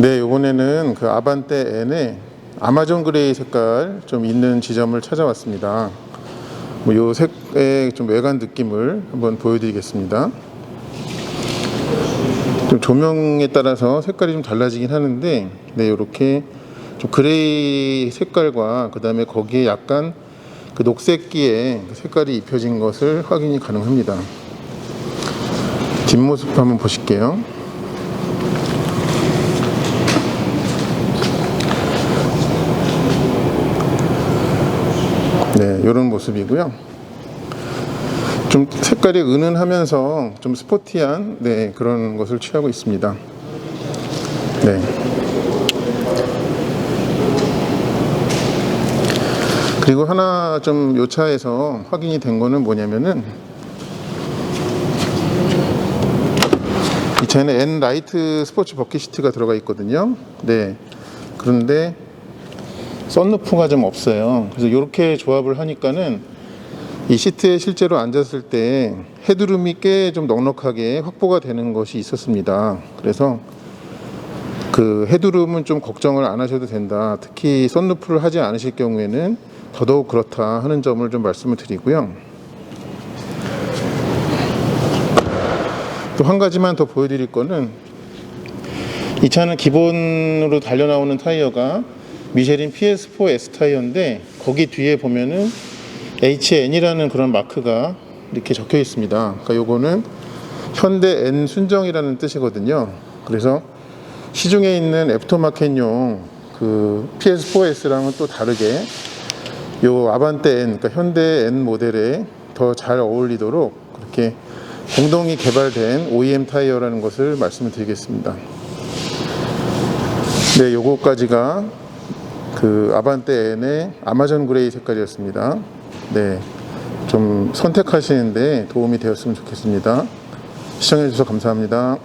네, 이번에는 그 아반떼 N에 아마존 그레이 색깔 좀 있는 지점을 찾아왔습니다. 뭐요 색의 좀 외관 느낌을 한번 보여드리겠습니다. 좀 조명에 따라서 색깔이 좀 달라지긴 하는데, 네, 이렇게 좀 그레이 색깔과 그 다음에 거기에 약간 그 녹색기에 그 색깔이 입혀진 것을 확인이 가능합니다. 뒷모습 한번 보실게요. 네, 이런 모습이고요. 좀 색깔이 은은하면서 좀 스포티한 네, 그런 것을 취하고 있습니다. 네. 그리고 하나 좀 요 차에서 확인이 된 거는 뭐냐면은 이 차에는 N 라이트 스포츠 버킷 시트가 들어가 있거든요. 네. 그런데 썬루프가 좀 없어요. 그래서 이렇게 조합을 하니까는 이 시트에 실제로 앉았을 때 헤드룸이 꽤 좀 넉넉하게 확보가 되는 것이 있었습니다. 그래서 그 헤드룸은 좀 걱정을 안 하셔도 된다. 특히 썬루프를 하지 않으실 경우에는 더더욱 그렇다 하는 점을 좀 말씀을 드리고요. 또 한 가지만 더 보여드릴 거는 이 차는 기본으로 달려 나오는 타이어가 미쉐린 PS4 S 타이어인데 거기 뒤에 보면은 HN이라는 그런 마크가 이렇게 적혀 있습니다. 그러니까 요거는 현대 N 순정이라는 뜻이거든요. 그래서 시중에 있는 애프터마켓용 그 PS4S랑은 또 다르게 요 아반떼 N, 그러니까 현대 N 모델에 더 잘 어울리도록 그렇게 공동이 개발된 OEM 타이어라는 것을 말씀을 드리겠습니다. 네, 요거까지가 그 아반떼 N의 아마존 그레이 색깔이었습니다. 네, 좀 선택하시는데 도움이 되었으면 좋겠습니다. 시청해주셔서 감사합니다.